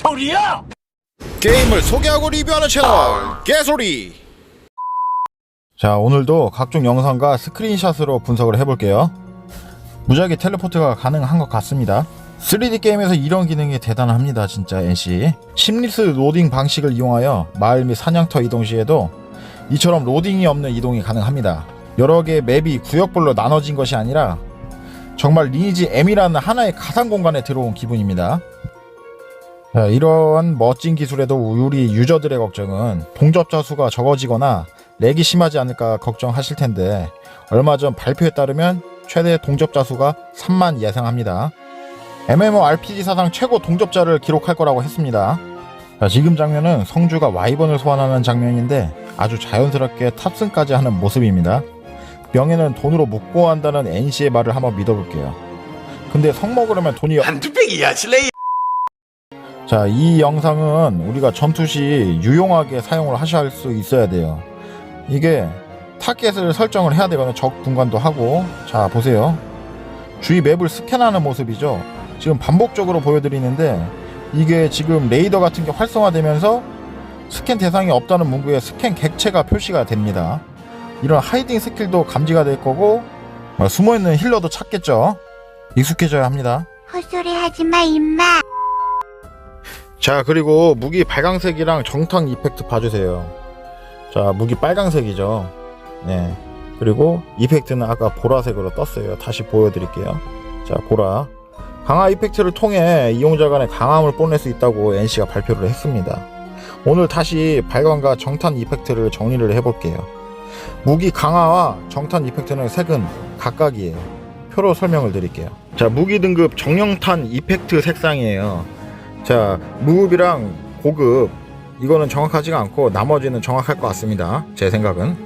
소리야? 게임을 소개하고 리뷰하는 채널 개소리. 자 오늘도 각종 영상과 스크린샷으로 분석을 해볼게요. 무작위 텔레포트가 가능한 것 같습니다. 3D 게임에서 이런 기능이 대단합니다 진짜 NC 심리스 로딩 방식을 이용하여 마을 및 사냥터 이동 시에도 이처럼 로딩이 없는 이동이 가능합니다. 여러 개의 맵이 구역별로 나눠진 것이 아니라 정말 리니지 M이라는 하나의 가상 공간에 들어온 기분입니다 자, 이러한 멋진 기술에도 우리 유저들의 걱정은 동접자 수가 적어지거나 렉이 심하지 않을까 걱정하실 텐데 얼마 전 발표에 따르면 최대 동접자 수가 3만 예상합니다. MMORPG 사상 최고 동접자를 기록할 거라고 했습니다. 자, 지금 장면은 성주가 와이번을 소환하는 장면인데 아주 자연스럽게 탑승까지 하는 모습입니다. 명예는 돈으로 묵고 한다는 NC의 말을 한번 믿어볼게요. 근데 성 먹으려면 돈이 한두 팩이야 슬레이. 자, 이 영상은 우리가 전투 시 유용하게 사용을 할수 있어야 돼요. 이게 타겟을 설정을 해야 되거든요. 적 분간도 하고. 자, 보세요. 주위 맵을 스캔하는 모습이죠. 지금 반복적으로 보여드리는데 이게 지금 레이더 같은 게 활성화되면서 스캔 대상이 없다는 문구에 스캔 객체가 표시가 됩니다. 이런 하이딩 스킬도 감지가 될 거고 뭐 숨어있는 힐러도 찾겠죠. 익숙해져야 합니다. 헛소리 하지 마, 임마. 자 그리고 무기 빨강색이랑 정탕 이펙트 봐주세요. 자 무기 빨강색이죠. 네. 그리고 이펙트는 아까 보라색으로 떴어요. 다시 보여드릴게요. 자 보라. 강화 이펙트를 통해 이용자 간의 강함을 뽐낼 수 있다고 NC가 발표를 했습니다. 오늘 다시 발광과 정탄 이펙트를 정리를 해볼게요. 무기 강화와 정탄 이펙트는 색은 각각이에요. 표로 설명을 드릴게요. 자 무기 등급 정령탄 이펙트 색상이에요 자, 무급이랑 고급 이거는 정확하지가 않고 나머지는 정확할 것 같습니다. 제 생각은.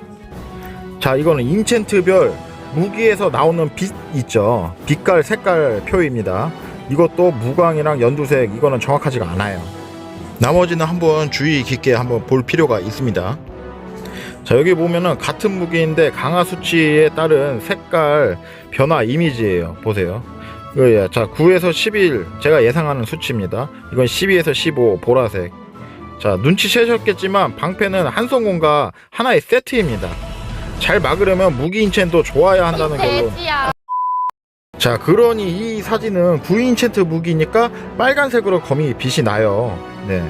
자, 이거는 인챈트별 무기에서 나오는 빛 있죠. 빛깔 색깔 표입니다. 이것도 무광이랑 연두색 이거는 정확하지가 않아요. 나머지는 한번 주의 깊게 한번 볼 필요가 있습니다. 자, 여기 보면은 같은 무기인데 강화 수치에 따른 색깔 변화 이미지예요. 보세요. 이거 자 9에서 11 제가 예상하는 수치입니다. 이건 12에서 15 보라색. 자 눈치채셨겠지만 방패는 한성공과 하나의 세트입니다. 잘 막으려면 무기 인챈도 좋아야 한다는 결론. 자 그러니 이 사진은 9인챈트 무기니까 빨간색으로 검이 빛이 나요. 네.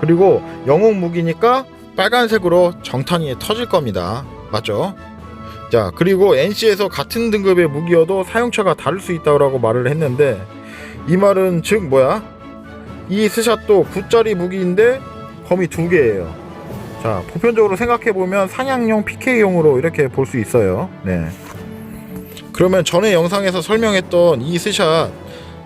그리고 영웅 무기니까 빨간색으로 정탄이 터질 겁니다. 맞죠? 자 그리고 NC에서 같은 등급의 무기여도 사용처가 다를 수 있다고 말을 했는데 이 말은 즉 뭐야? 이 스샷도 9짜리 무기인데 검이 두 개예요. 자 보편적으로 생각해보면 사냥용 PK용으로 이렇게 볼 수 있어요. 네. 그러면 전에 영상에서 설명했던 이 스샷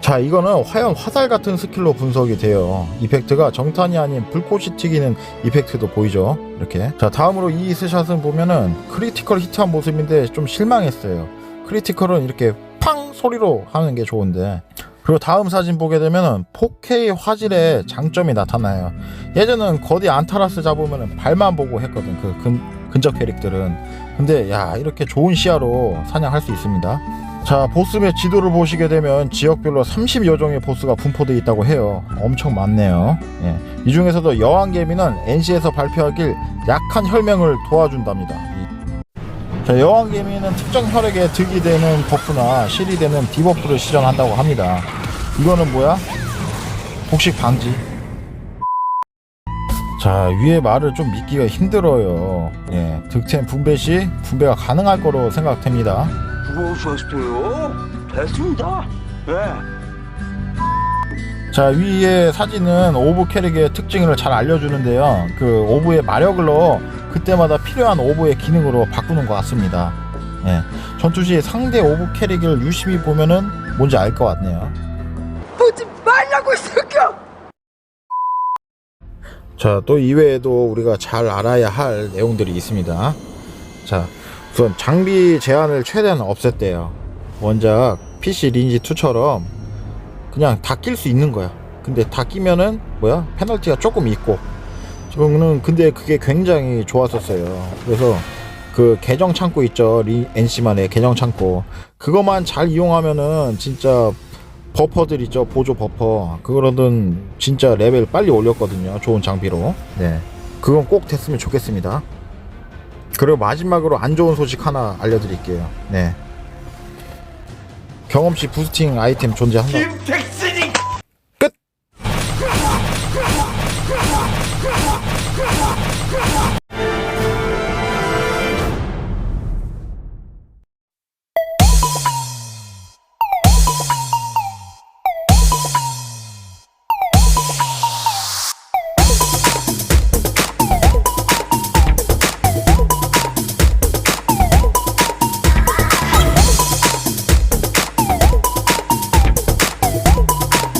자 이거는 화염 화살 같은 스킬로 분석이 돼요. 이펙트가 정탄이 아닌 불꽃이 튀기는 이펙트도 보이죠? 이렇게. 자 다음으로 이 스샷은 보면은 크리티컬 히트한 모습인데 좀 실망했어요. 크리티컬은 이렇게 팡 소리로 하는 게 좋은데. 그리고 다음 사진 보게 되면은 4K 화질의 장점이 나타나요. 예전엔 거대 안타라스 잡으면은 발만 보고 했거든 그 근, 근접 캐릭들은. 근데 야 이렇게 좋은 시야로 사냥할 수 있습니다 자 보스의 지도를 보시게 되면 지역별로 30여 종의 보스가 분포되어 있다고 해요. 엄청 많네요. 예. 이 중에서도 여왕개미는 NC에서 발표하길 약한 혈맹을 도와준답니다. 이- 자 여왕개미는 특정 혈액에 득이 되는 버프나 실이 되는 디버프를 실현한다고 합니다. 이거는 뭐야? 복식 방지. 자 위의 말을 좀 믿기가 힘들어요. 예, 득템 분배 시 분배가 가능할 거로 생각됩니다 그러셨어요? 됐습니다. 네. 자 위에 사진은 오브 캐릭의 특징을 잘 알려주는데요 그 오브의 마력을 넣어 그때마다 필요한 오브의 기능으로 바꾸는 것 같습니다 예. 전투 시 상대 오브 캐릭을 유심히 보면은 뭔지 알 것 같네요 보지 말라고 이 새끼야! 자 또 이외에도 우리가 잘 알아야 할 내용들이 있습니다 자 우선 장비 제한을 최대한 없앴대요. 원작 PC 린지 2처럼 그냥 다 낄 수 있는 거야. 근데 다 끼면은 뭐야? 페널티가 조금 있고. 저는 근데 그게 굉장히 좋았었어요. 그래서 그 계정 창고 있죠. 리, NC만의 계정 창고. 그것만 잘 이용하면은 진짜 버퍼들 있죠. 보조 버퍼. 그거는 진짜 레벨 빨리 올렸거든요. 좋은 장비로. 네. 그건 꼭 됐으면 좋겠습니다 그리고 마지막으로 안 좋은 소식 하나 알려드릴게요. 네. 경험치 부스팅 아이템 존재한다. 김택수